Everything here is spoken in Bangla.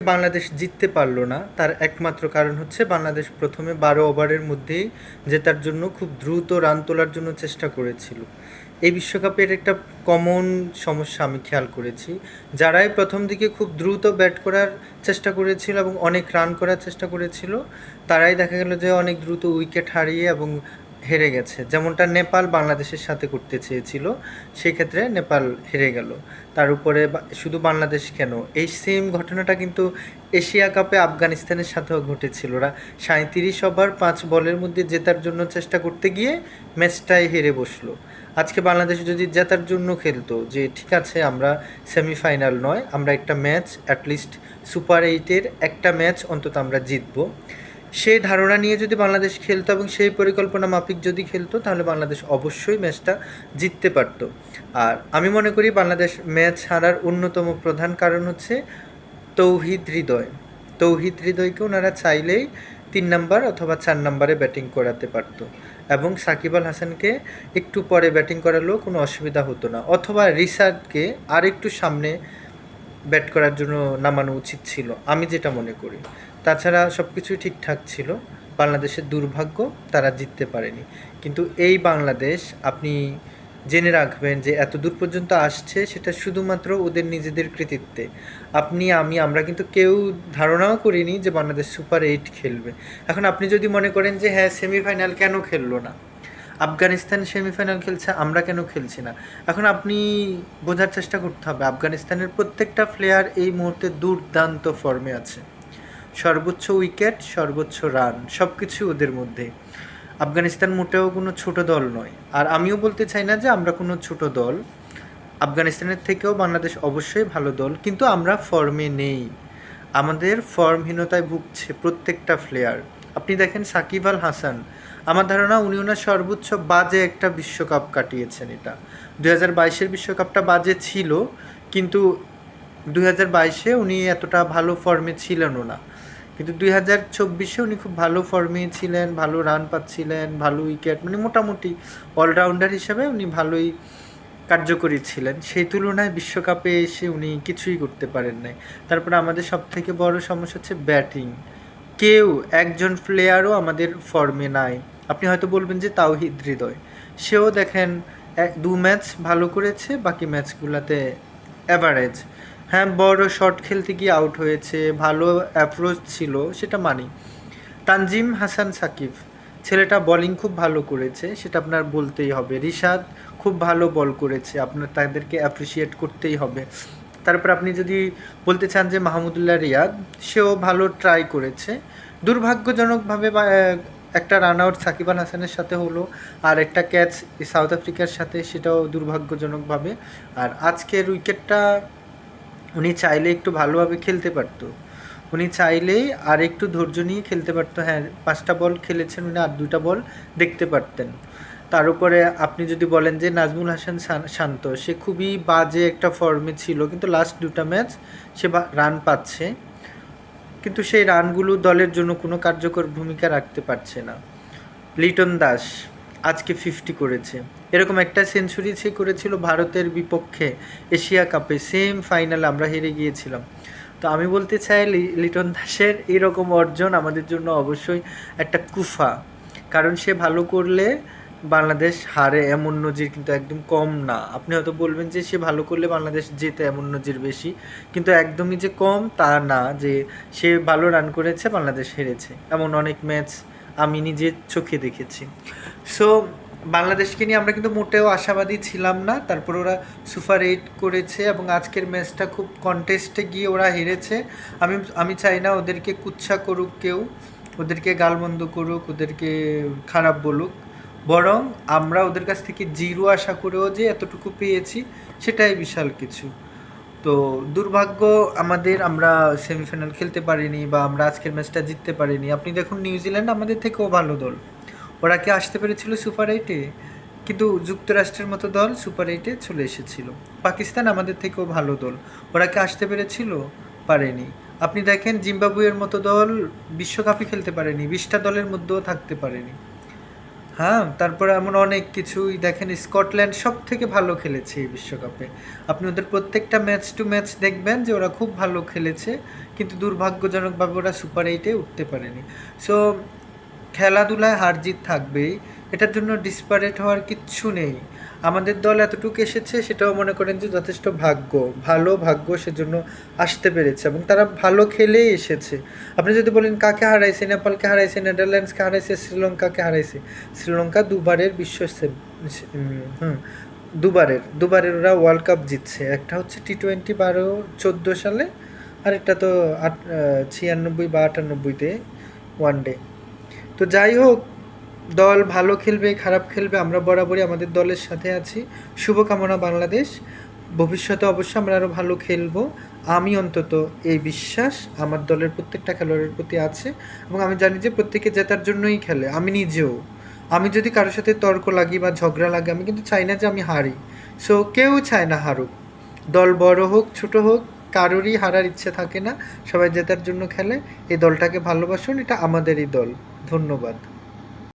বাংলাদেশ জিততে পারল না, তার একমাত্র কারণ হচ্ছে বাংলাদেশ প্রথমে বারো ওভারের মধ্যেই জেতার জন্য খুব দ্রুত রান তোলার জন্য চেষ্টা করেছিল। এই বিশ্বকাপের একটা কমন সমস্যা আমি খেয়াল করেছি, যারাই প্রথম দিকে খুব দ্রুত ব্যাট করার চেষ্টা করেছিল এবং অনেক রান করার চেষ্টা করেছিল, তারাই দেখা গেল যে অনেক দ্রুত উইকেট হারিয়ে এবং হেরে গেছে। যেমনটা নেপাল বাংলাদেশের সাথে করতে চেয়েছিল, সেক্ষেত্রে নেপাল হেরে গেল। তার উপরে শুধু বাংলাদেশ কেন? এই সেম ঘটনাটা কিন্তু এশিয়া কাপে আফগানিস্তানের সাথেও ঘটেছিল। ওরা সাঁত্রিশ ওভার পাঁচ বলের মধ্যে জেতার জন্য চেষ্টা করতে গিয়ে ম্যাচটায় হেরে বসল। আজকে বাংলাদেশ যদি জেতার জন্য খেলতো, যে ঠিক আছে, আমরা সেমিফাইনাল নয়, আমরা একটা ম্যাচ অ্যাটলিস্ট সুপার এইটের একটা ম্যাচ অন্তত আমরা জিতবো। সেই ধারণা নিয়ে যদি বাংলাদেশ খেলতো এবং সেই পরিকল্পনা মাফিক যদি খেলতো, তাহলে বাংলাদেশ অবশ্যই ম্যাচটা জিততে পারতো। আর আমি মনে করি বাংলাদেশ ম্যাচ হারার অন্যতম প্রধান কারণ হচ্ছে তৌহিদ হৃদয়। তৌহিদ হৃদয়কে ওনারা চাইলেই তিন নাম্বার অথবা চার নাম্বারে ব্যাটিং করাতে পারতো এবং সাকিব আল হাসানকে একটু পরে ব্যাটিং করালেও কোনো অসুবিধা হতো না। অথবা রিসার্টকে আর একটু সামনে ব্যাট করার জন্য নামানো উচিত ছিল, আমি যেটা মনে করি। তাছাড়া সব কিছুই ঠিকঠাক ছিল। বাংলাদেশের দুর্ভাগ্য তারা জিততে পারেনি। কিন্তু এই বাংলাদেশ আপনি জেনে রাখবেন যে এত দূর পর্যন্ত আসছে সেটা শুধুমাত্র ওদের নিজেদের কৃতিত্বে। আপনি, আমি, আমরা কিন্তু কেউ ধারণাও করিনি যে বাংলাদেশ সুপার এইট খেলবে। এখন আপনি যদি মনে করেন যে হ্যাঁ সেমিফাইনাল কেন খেললো না? আফগানিস্তান সেমিফাইনাল খেলছে, আমরা কেন খেলছি না? এখন আপনি বোঝার চেষ্টা করতে হবে, আফগানিস্তানের প্রত্যেকটা প্লেয়ার এই মুহূর্তে দুর্দান্ত ফর্মে আছে। সর্বোচ্চ উইকেট, সর্বোচ্চ রান সব কিছু ওদের মধ্যে। আফগানিস্তান মোটেও কোনো ছোট দল নয়। আর আমিও বলতে চাই না যে আমরা কোনো ছোট দল। আফগানিস্তানের থেকেও বাংলাদেশ অবশ্যই ভালো দল, কিন্তু আমরা ফর্মে নেই। আমাদের ফর্মহীনতায় ভুগছে প্রত্যেকটা প্লেয়ার আপনি দেখেন সাকিব আল হাসান। আমার ধারণা উনি ওনার সর্বোচ্চ বাজে একটা বিশ্বকাপ কাটিয়েছেন এটা। দু হাজার বাইশের বিশ্বকাপটা বাজে ছিল, কিন্তু দু হাজার বাইশে উনি এতটা ভালো ফর্মে ছিলেনও না। কিন্তু দুই হাজার চব্বিশে উনি খুব ভালো ফর্মে ছিলেন, ভালো রান পাচ্ছিলেন, ভালো উইকেট মানে মোটামুটি অলরাউন্ডার হিসাবে উনি ভালোই কার্যকরী ছিলেন। সেই তুলনায় বিশ্বকাপে এসে উনি কিছুই করতে পারেন নাই। তারপরে আমাদের সব থেকে বড় সমস্যা হচ্ছে ব্যাটিং কেউ একজন প্লেয়ারও আমাদের ফর্মে নাই। আপনি হয়তো বলবেন যে তাওহিদ হৃদয়। সেও দেখেন, এক, দু ম্যাচ ভালো করেছে, বাকি ম্যাচগুলোতে অ্যাভারেজ হ্যাঁ বড় শট খেলতে গিয়ে আউট হয়েছে, ভালো অ্যাপ্রোচ ছিল, সেটা মানি। তানজিম হাসান সাকিব, ছেলেটা বোলিং খুব ভালো করেছে, সেটা আপনার বলতেই হবে। রিশাদ খুব ভালো বল করেছে, আপনার তাদেরকে অ্যাপ্রিসিয়েট করতেই হবে। তারপর আপনি যদি বলতে চান যে মাহমুদুল্লাহ রিয়াদ, সেও ভালো ট্রাই করেছে। দুর্ভাগ্যজনকভাবে একটা রান আউট সাকিব আল হাসানের সাথে হলো, আর একটা ক্যাচ সাউথ আফ্রিকার সাথে, সেটাও দুর্ভাগ্যজনকভাবে। আর আজকের উইকেটটা উনি চাইলে একটু ভালোভাবে খেলতে পারতো। উনি চাইলেই আর একটু ধৈর্য নিয়ে খেলতে পারতো। হ্যাঁ পাঁচটা বল খেলেছেন উনি, আর দুটা বল দেখতে পারতেন। তার উপরে আপনি যদি বলেন যে নাজমুল হাসান শান্ত, সে খুবই বাজে একটা ফর্মে ছিল, কিন্তু লাস্ট দুটা ম্যাচ সে রান পাচ্ছে। কিন্তু সেই রানগুলো দলের জন্য কোনো কার্যকর ভূমিকা রাখতে পারছে না। লিটন দাস আজকে ফিফটি করেছে। এরকম একটা সেঞ্চুরি সে করেছিল ভারতের বিপক্ষে এশিয়া কাপে সেম ফাইনাল আমরা হেরে গিয়েছিলাম। তো আমি বলতে চাই লিটন দাসের এরকম অর্জন আমাদের জন্য অবশ্যই একটা কুফা। কারণ সে ভালো করলে বাংলাদেশ হারে এমন নজির কিন্তু একদম কম না। আপনি হয়তো বলবেন যে সে ভালো করলে বাংলাদেশ জেতে এমন নজির বেশি। কিন্তু একদমই যে কম তা না, যে সে ভালো রান করেছে, বাংলাদেশ হেরেছে। এমন অনেক ম্যাচ আমি নিজে চোখে দেখেছি। সো বাংলাদেশকে নিয়ে আমরা কিন্তু মোটেও আশাবাদী ছিলাম না। তারপর ওরা সুপার এইট করেছে এবং আজকের ম্যাচটা খুব কন্টেস্টে গিয়ে ওরা হেরেছে। আমি আমি চাই না ওদেরকে কুচ্ছা করুক কেউ, ওদেরকে গালমন্দ করুক, ওদেরকে খারাপ বলুক। বরং আমরা ওদের কাছ থেকে জিরো আশা করেও যে এতটুকু পেয়েছি, সেটাই বিশাল কিছু। তো দুর্ভাগ্য আমাদের আমরা সেমিফাইনাল খেলতে পারিনি বা আমরা আজকের ম্যাচটা জিততে পারিনি। আপনি দেখুন নিউজিল্যান্ড আমাদের থেকেও ভালো দল। ওরা কি আসতে পেরেছিল সুপার এইটে কিন্তু যুক্তরাষ্ট্রের মতো দল সুপার এইটে চলে এসেছিল। পাকিস্তান আমাদের থেকেও ভালো দল। ওরা কি আসতে পেরেছিল? পারেনি। আপনি দেখেন জিম্বাবুয়ের মতো দল বিশ্বকাপই খেলতে পারেনি, বিশটা দলের মধ্যেও থাকতে পারেনি। হ্যাঁ তারপরে এমন অনেক কিছুই দেখেন, স্কটল্যান্ড সব থেকে ভালো খেলেছে এই বিশ্বকাপে। আপনি ওদের প্রত্যেকটা ম্যাচ টু ম্যাচ দেখবেন যে ওরা খুব ভালো খেলেছে, কিন্তু দুর্ভাগ্যজনকভাবে ওরা সুপার এইটে উঠতে পারেনি। সো খেলাধুলায় হার জিত থাকবেই। এটার জন্য ডিসপারেট হওয়ার কিচ্ছু নেই। আমাদের দল এতটুকু এসেছে, সেটাও মনে করেন যে যথেষ্ট ভাগ্য। ভালো ভাগ্য সেজন্য আসতে পেরেছে এবং তারা ভালো খেলেই এসেছে। আপনি যদি বলেন, কাকে হারাইছে? নেপালকে হারাইছে, নেদারল্যান্ডসকে হারাইছে, শ্রীলঙ্কাকে হারাইছে? শ্রীলঙ্কা দুবারের বিশ্ব হুম, দুবারের। দুবারের ওরা ওয়ার্ল্ড কাপ জিতছে। একটা হচ্ছে টি টোয়েন্টি বারো, চোদ্দ সালে, আর একটা তো আট ছিয়ানব্বই বা আটানব্বইতে ওয়ান ডে তো যাই হোক দল ভালো খেলবে, খারাপ খেলবে, আমরা বরাবরই আমাদের দলের সাথে আছি। শুভকামনা বাংলাদেশ। ভবিষ্যতে অবশ্যই আমরা আরও ভালো খেলব। আমি অন্তত এই বিশ্বাস আমার দলের প্রত্যেকটা খেলোয়াড়ের প্রতি আছে এবং আমি জানি যে প্রত্যেকে জেতার জন্যই খেলে, আমি নিজেও। আমি যদি কারোর সাথে তর্ক লাগি বা ঝগড়া লাগে, আমি কিন্তু চাই না যে আমি হারি। সো কেউ চায় না হারুক। দল বড় হোক, ছোট হোক, কারোরই হারার ইচ্ছে থাকে না। সবাই জেতার জন্য খেলে। এই দলটাকে ভালোবাসুন, এটা আমাদেরই দল। ধন্যবাদ।